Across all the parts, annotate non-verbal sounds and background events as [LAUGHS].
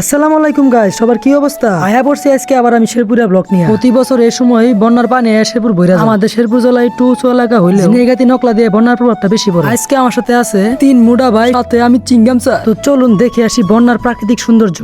আসসালামু আলাইকুম গাইস সবার কি অবস্থা? আয়া পড়ছি আজকে আবার আমি শেরপুরে ব্লক নিয়ে। প্রতি বছর এই সময় বন্যার পানি শেরপুর বইরা আমাদের শেরপুর জেলায় টু এলাকা হইলে নেগাতি নকলা দিয়ে বন্যার প্রভাবটা বেশি পড়ে। আজকে আমার সাথে আছে তিন মুডা ভাই সাথে আমি চিংগাম তো চলুন দেখে আসি বন্যার প্রাকৃতিক সৌন্দর্য।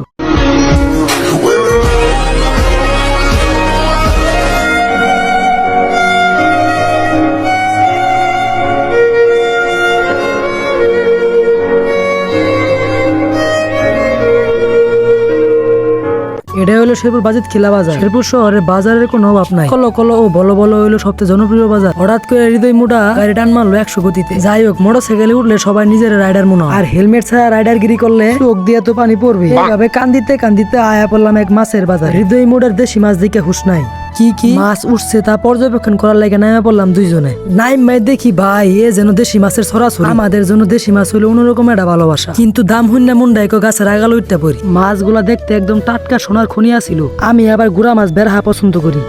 এটা হলো শেরপুর বাজিত খিলা বাজার। শেরপুর শহরের বাজারের কোনো অভাব নাই। কলো কলো ও বলো বলো হইল সবচেয়ে জনপ্রিয় বাজার। হঠাৎ করে হৃদয় মোটা গাড়ি টান মারলো একশো গতিতে। যাই হোক মোটর সাইকেলে উঠলে সবাই নিজের রাইডার মনে হয়। আর হেলমেট ছাড়া রাইডার গিরি করলে চোখ দিয়ে তো পানি পড়বে এইভাবে কান্দিতে কান্দিতে আয়া পড়লাম এক মাছের বাজার। হৃদয় মোটার দেশি মাছ দিকে হুশ নাই। কি কি? মাছ উঠছে তা পর্যবেক্ষণ করার লাগে নামে পড়লাম দুইজনে। নাইম মাই দেখি ভাই এ যেন দেশি মাছের ছড়াছড়ি আমাদের জন্য দেশি মাছ হলো অন্যরকম একটা ভালোবাসা। কিন্তু দাম হইনা মুন্ডাই কো গাছের আগাল উঠতে পড়ি মাছগুলা দেখতে একদম টাটকা সোনার খনিয়া ছিল। আমি আবার গুড়া মাছ বেরহা পছন্দ করি।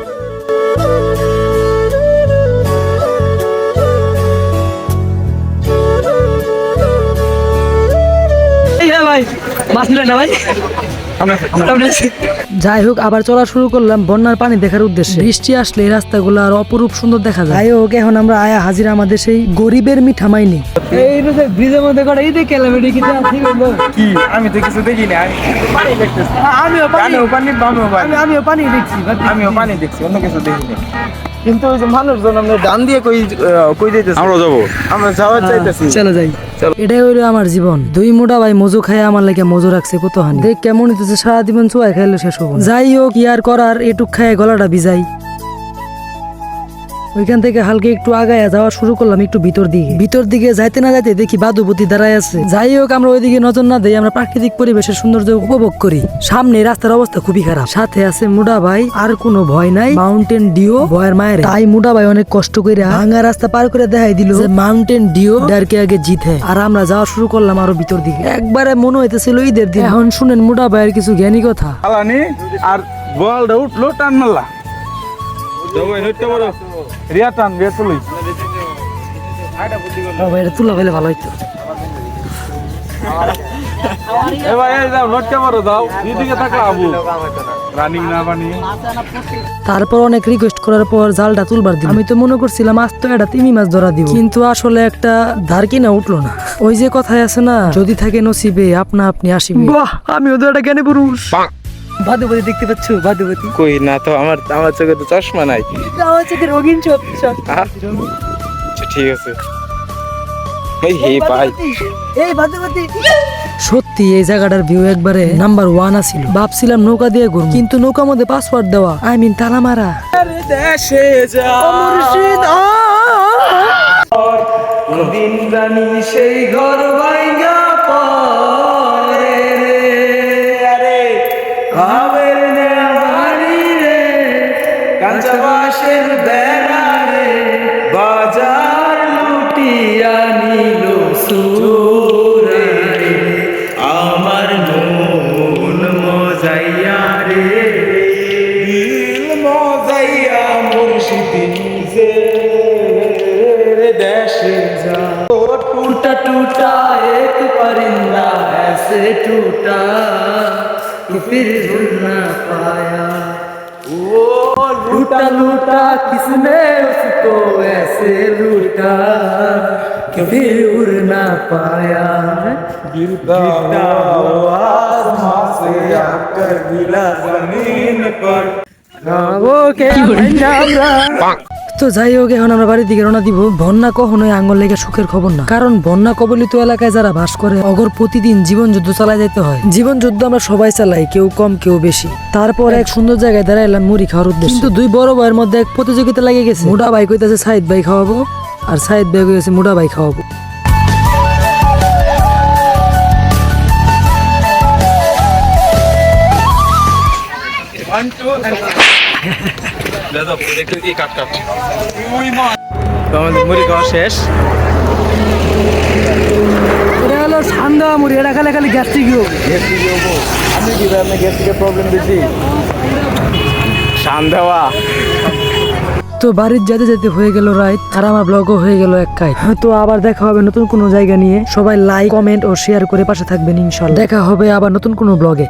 যাই। হোক আবার চলা শুরু করলাম বন্যার পানি দেখার উদ্দেশ্যে। বৃষ্টি আসলে এই রাস্তাগুলো আর অপরূপ সুন্দর দেখা যায়। যাই হোক এখন আমরা আয়া হাজিরা আমাদের সেই গরিবের মিঠা মাইনি। এই ব্রিজের মধ্যে কটা এই দেখে এলাম এটা কি কি? আমি তো কিছু দেখি না। আমি পানি দেখতেছি। আমিও পানি। পানি পানি। আমিও পানি দেখছি আমিও পানি দেখছি অন্য কিছু দেখিনি কিন্তু ওই যে মানুষজন আমরা ডান দিয়ে কই কই দিতেছি আমরা যাব। আমরা যাওয়ার চাইতেছি। চলো যাই। এটাই হইল আমার জীবন। দুই মোটা ভাই মজু খায় আমার লাগে মজু রাখছে, কত হানি। দেখ কেমন হইতেছে সারা জীবন চুয়াই খাইলে শেষ হব যাই হোক কি আর করার, এটুক খায় গলাটা ভিজাই। ওইখান থেকে হালকা একটু আগায় যাওয়া শুরু করলাম একটু ভিতর দিকে। ভিতর দিকে যাইতে না যাইতে দেখি বাদুপতি দাঁড়ায় আছে। যাই হোক আমরা ওইদিকে নজর না দেই আমরা প্রাকৃতিক পরিবেশের সৌন্দর্য উপভোগ করি। সামনে রাস্তার অবস্থা খুবই খারাপ। সাথে আছে মুডা ভাই আর কোনো ভয় নাই। মাউন্টেন ডিও ভয়ের মায়ের। তাই মুডা ভাই অনেক কষ্ট করে ভাঙা রাস্তা পার করে দেখাই দিল যে মাউন্টেন ডিও ডারকে আগে জিতে। আর আমরা যাওয়া শুরু করলাম আরও ভিতর দিকে। একবারে মনে হইতেছিল ঈদের দিন। এখন শুনেন মুডা ভাইয়ের কিছু জ্ঞানী কথা। আলানি আর বলটা উঠল টান মারলা। রিয়া টান এটা তুলা হইলে ভালো হইতো। তারপর অনেক রিকোয়েস্ট করার পর জালটা তুলবার দিল। আমি তো মনে করছিলাম আজ তো একটা তিমি মাছ ধরা দিব। কিন্তু আসলে একটা ধার কিনা উঠল না। ওই যে কথায় আছে না যদি থাকে নসিবে আপনা আপনি আসিবে। বাহ আমি ওদের একটা জ্ঞানী পুরুষ। ভাদুপতি দেখতে পাচ্ছ? ভাদুপতি। কই না তো আমার আমার চোখে তো চশমা নাই। হচ্ছে রঙিন চোখ আচ্ছা ঠিক আছে। এই হে ভাই। এই ভাদুপতি। সত্যি এই জায়গাটার ভিউ একবারে নাম্বার ওয়ান আছিল। ভাবছিলাম নৌকা দিয়ে ঘুরবো কিন্তু নৌকার মধ্যে পাসওয়ার্ড দেওয়া আই মিন তালা মারা দেশে যা। সেই ঘর टूटा टूटा एक परिंदा ऐसे टूटा कि फिर उड़ ना पाया। वो लूटा। लूटा किसने उसको ऐसे लूटा कि फिर उड़ ना पाया? गिरता हुआ आसमां से आकर गिरा ज़मीन पर। [LAUGHS] তো যাই হোক এখন আমরা বাড়ির দিকে রওনা দিব। বন্যা কখনোই আঙ্গল লেগে সুখের খবর না। কারণ বন্যা কবলিত এলাকায় যারা বাস করে অগর প্রতিদিন জীবন যুদ্ধ চালাই যেতে হয়। জীবন যুদ্ধ আমরা সবাই চালাই কেউ কম কেউ বেশি। তারপর এক সুন্দর জায়গায় দাঁড়াইলাম মুড়ি খাওয়ার উদ্দেশ্যে। কিন্তু দুই বড় ভাইয়ের মধ্যে এক প্রতিযোগিতা লেগে গেছে। মুডা ভাই কইতাছে সাইদ ভাই খাওয়াবো। আর সাইদ ভাই কইতাছে মুডা ভাই খাওয়াবো। তো আমাদের মুড়ি খাওয়া শেষ। এটা হলো ঠান্ডা মুড়ি এটা খালি খালি গ্যাস্ট্রিক আমি কি আপনার গ্যাস্ট্রিকের প্রবলেম বেশি শান দেওয়া তো বাড়ির যেতে যেতে হয়ে গেল রাইট আর আমার ব্লগও হয়ে গেল এক কাজ তো আবার দেখা হবে নতুন কোনো জায়গা নিয়ে। সবাই লাইক কমেন্ট ও শেয়ার করে পাশে থাকবেন ইনশাল্লাহ। দেখা হবে আবার নতুন কোনো ব্লগে